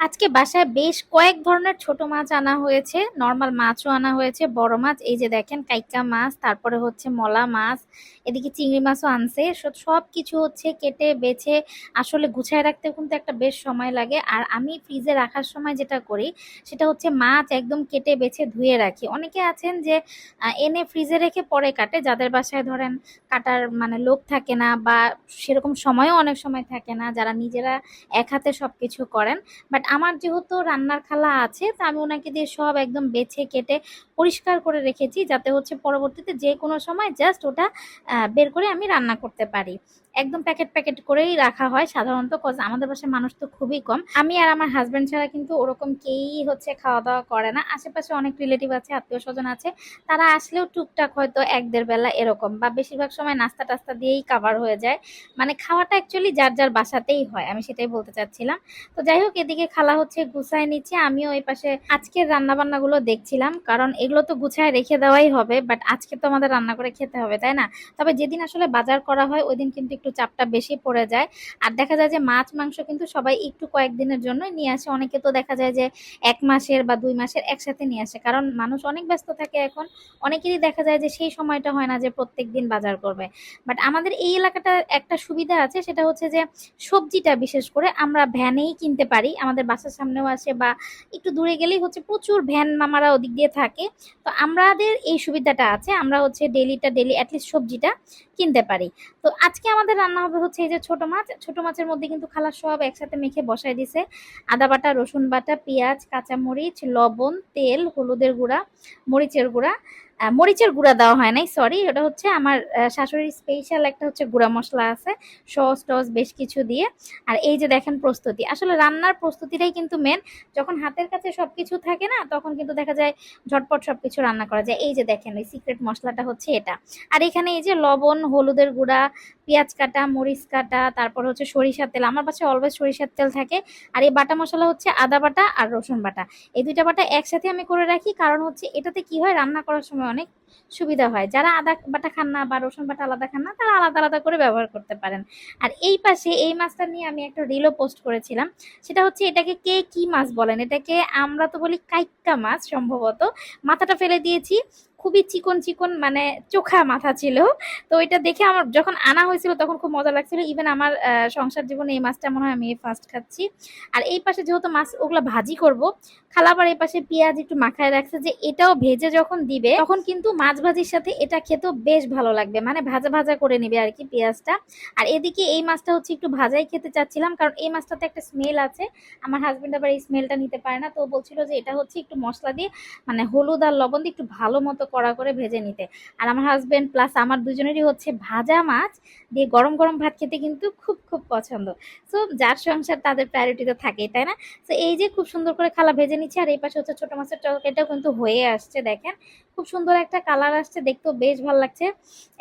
আজকে বাসায় বেশ কয়েক ধরনের ছোট মাছ আনা হয়েছে নর্মাল মাছও আনা হয়েছে, বড় মাছ, এই যে দেখেন কাইকা মাছ, তারপরে হচ্ছে মলা মাছ, এদিকে চিংড়ি মাছও আনছে সব কিছু হচ্ছে কেটে, বেছে, আসলে গুছায় রাখতে কিন্তু একটা বেশ সময় লাগে। আর আমি ফ্রিজে রাখার সময় যেটা করি, সেটা হচ্ছে মাছ একদম কেটে, বেছে, ধুয়ে রাখি। অনেকে আছেন যে এনে ফ্রিজে রেখে পরে কাটে, যাদের বাসায় ধরেন কাটার মানে লোক থাকে না বা সেরকম সময়ও অনেক সময় থাকে না, যারা নিজেরা এক হাতে সব কিছু করেন বাট আমার যেহেতু রান্নার খালা আছে তা আমি ওনাকে দিয়ে সব একদম বেছে কেটে পরিষ্কার করে রেখেছি যাতে হচ্ছে পরবর্তীতে যে কোনো সময় জাস্ট ওটা বের করে আমি রান্না করতে পারি। একদম প্যাকেট প্যাকেট করেই রাখা হয় সাধারণত কজ আমাদের বাসায় মানুষ তো খুবই কম। আমি আর আমার হাজব্যান্ড ছাড়া কিন্তু ওরকম কেউই হচ্ছে খাওয়া দাওয়া করে না। আশেপাশে অনেক রিলেটিভ আছে আত্মীয় স্বজন আছে। তারা আসলেও টুকটাক হয়তো এক দেড় বেলা এরকম বা বেশিরভাগ সময় নাস্তা টাস্তা দিয়েই কাভার হয়ে যায়। মানে খাওয়াটা অ্যাকচুয়ালি যার যার বাসাতেই হয়, আমি সেটাই বলতে চাচ্ছিলাম। তো যাই হোক, এদিকে খালা হচ্ছে গুছায় নিচ্ছে। আমিও ওই পাশে আজকের রান্নাবান্নাগুলো দেখছিলাম, কারণ এগুলো তো গুছায় রেখে দেওয়াই হবে বাট আজকে তো আমাদের রান্না করে খেতে হবে, তাই না? তবে যেদিন আসলে বাজার করা হয় ওই দিন কিন্তু একটু চাপটা বেশি পড়ে যায়। আর দেখা যায় যে মাছ, মাংস কিন্তু সবাই একটু কয়েকদিনের জন্য নিয়ে আসে। অনেকে তো দেখা যায় যে এক মাসের বা দুই মাসের একসাথে নিয়ে আসে, কারণ মানুষ অনেক ব্যস্ত থাকে এখন। অনেকেরই দেখা যায় যে সেই সময়টা হয় না যে প্রত্যেক দিন বাজার করবে। বাট আমাদের এই এলাকাটা একটা সুবিধা আছে, সেটা হচ্ছে যে সবজিটা বিশেষ করে আমরা ভ্যানেই কিনতে পারি। আমাদের বাসার সামনেও আসে বা একটু দূরে গেলেই হচ্ছে প্রচুর ভ্যান মামারা ওদিক দিয়ে থাকে। তো আমাদের এই সুবিধাটা আছে। আমরা হচ্ছে ডেলিটা ডেলি অ্যাটলিস্ট সবজিটা কিনতে পারি। তো আজকে আমাদের রান্না হবে হচ্ছে এই যে ছোট মাছ। ছোট মাছের মধ্যে কিন্তু খালা সব একসাথে মেখে বসাই দিছে। আদা বাটা, রসুন বাটা, পেঁয়াজ, কাঁচামরিচ, লবণ, তেল, হলুদের গুঁড়া, মরিচের গুঁড়া। মরিচের গুঁড়া দেওয়া হয় নাই সরি ওটা হচ্ছে আমার শাশুড়ির স্পেশাল একটা হচ্ছে গুঁড়া মশলা আছে, সস টস বেশ কিছু দিয়ে। আর এই যে দেখেন প্রস্তুতি, আসলে রান্নার প্রস্তুতিটাই কিন্তু মেন যখন হাতের কাছে সব কিছু থাকে না, তখন কিন্তু দেখা যায় ঝটপট সব কিছু রান্না করা যায়। এই যে দেখেন, ওই সিক্রেট মশলাটা হচ্ছে এটা। আর এখানে এই যে লবণ হলুদের গুঁড়া, পেঁয়াজ কাটা, মরিচ কাটা, তারপর হচ্ছে সরিষার তেল। আমার পাশে অলওয়েজ সরিষার তেল থাকে। আর এই বাটা মশলা হচ্ছে আদা বাটা আর রসুন বাটা। এই দুইটা বাটা একসাথে আমি করে রাখি কারণ হচ্ছে এটাতে কি হয়, রান্না করার সময় অনেক সুবিধা হয়। যারা আদা বাটা খান না বা রসুন বাটা আলাদা খান না, তারা আলাদা আলাদা করে ব্যবহার করতে পারেন। আর এই পাশে এই মাছটা নিয়ে আমি একটা রিলও পোস্ট করেছিলাম। সেটা হচ্ছে এটাকে কে কি মাছ বলেন? এটাকে আমরা তো বলি কাইক্কা মাছ সম্ভবত। মাথাটা ফেলে দিয়েছি। খুবই চিকন চিকন মানে চোখা মাথা ছিল। তো এটা দেখে আমার যখন আনা হয়েছিল তখন খুব মজা লাগছিল। ইভেন আমার সংসার জীবনে এই মাছটা মনে হয় আমি ফার্স্ট খাচ্ছি। আর এই পাশে যেহেতু মাছ ওগুলো ভাজি করব, খালাবার এই পাশে পেঁয়াজ একটু মাখায় রাখছে যে এটাও ভেজে যখন দিবে, তখন কিন্তু মাছ ভাজির সাথে এটা খেতেও বেশ ভালো লাগবে। মানে ভাজা ভাজা করে নেবে আর কি পেঁয়াজটা। আর এদিকে এই মাছটা হচ্ছে একটু ভাজাই খেতে চাচ্ছিলাম, কারণ এই মাছটাতে একটা স্মেল আছে। আমার হাজবেন্ড আবার এই স্মেলটা নিতে পারে না। তো বলছিল যে এটা হচ্ছে একটু মশলা দিয়ে মানে হলুদ আর লবণ দিয়ে একটু ভালো মতো কড়া করে ভেজে নিতে। আর আমার হাজবেন্ড প্লাস আমার দুজনেরই হচ্ছে ভাজা মাছ দিয়ে গরম গরম ভাত খেতে কিন্তু খুব খুব পছন্দ। সো যার সংসার তাদের প্রায়োরিটি তো থাকেই তাই না? তো এই যে খুব সুন্দর করে খালা ভেজে নিচ্ছে, আর এই পাশে হচ্ছে ছোট মাছের তরকারিটাও কিন্তু হয়ে আসছে, দেখেন। খুব সুন্দর একটা কালার আসছে, দেখতেও বেশ ভালো লাগছে।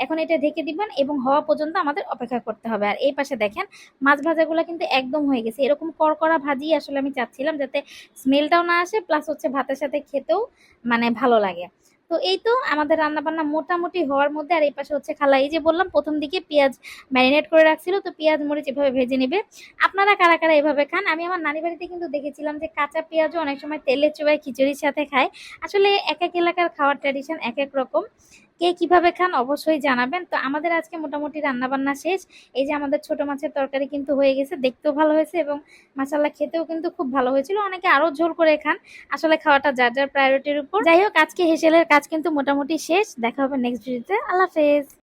এখন এটা ঢেকে দিবেন এবং হওয়া পর্যন্ত আমাদের অপেক্ষা করতে হবে। আর এই পাশে দেখেন, মাছ ভাজাগুলো কিন্তু একদম হয়ে গেছে। এরকম করকরা ভাজি আসলে আমি চাচ্ছিলাম যাতে স্মেলটাও না আসে প্লাস হচ্ছে ভাতের সাথে খেতেও মানে ভালো লাগে। তো এই তো আমাদের রান্না বান্না মোটামুটি হওয়ার মধ্যে, আর এই পাশে হচ্ছে খালা, এই যে বললাম, প্রথম দিকে পেঁয়াজ ম্যারিনেট করে রাখছিল, তো পেঁয়াজ, মরিচ এভাবে ভেজে নেবে। আপনারা কারা কারা এভাবে খান? আমি আমার নানি বাড়িতে কিন্তু দেখেছিলাম যে কাঁচা পেঁয়াজও অনেক সময় তেলের চোবায় খিচুড়ির সাথে খায়। আসলে এক এক এলাকার খাওয়ার ট্র্যাডিশন এক এক রকম। কে কীভাবে খান অবশ্যই জানাবেন। তো আমাদের আজকে মোটামুটি রান্না বান্না শেষ। এই যে আমাদের ছোট মাছের তরকারি কিন্তু হয়ে গেছে, দেখতেও ভালো হয়েছে এবং মাসাল্লা খেতেও কিন্তু খুব ভালো হয়েছিল। অনেকে আরও ঝোল করে খান। আসলে খাওয়াটা যার যার প্রায়োরিটির উপর। যাই হোক, আজকে হেসেলের কাজ কিন্তু মোটামুটি শেষ। দেখা হবে নেক্সট ভিডিওতে আল্লাহ হাফেজ।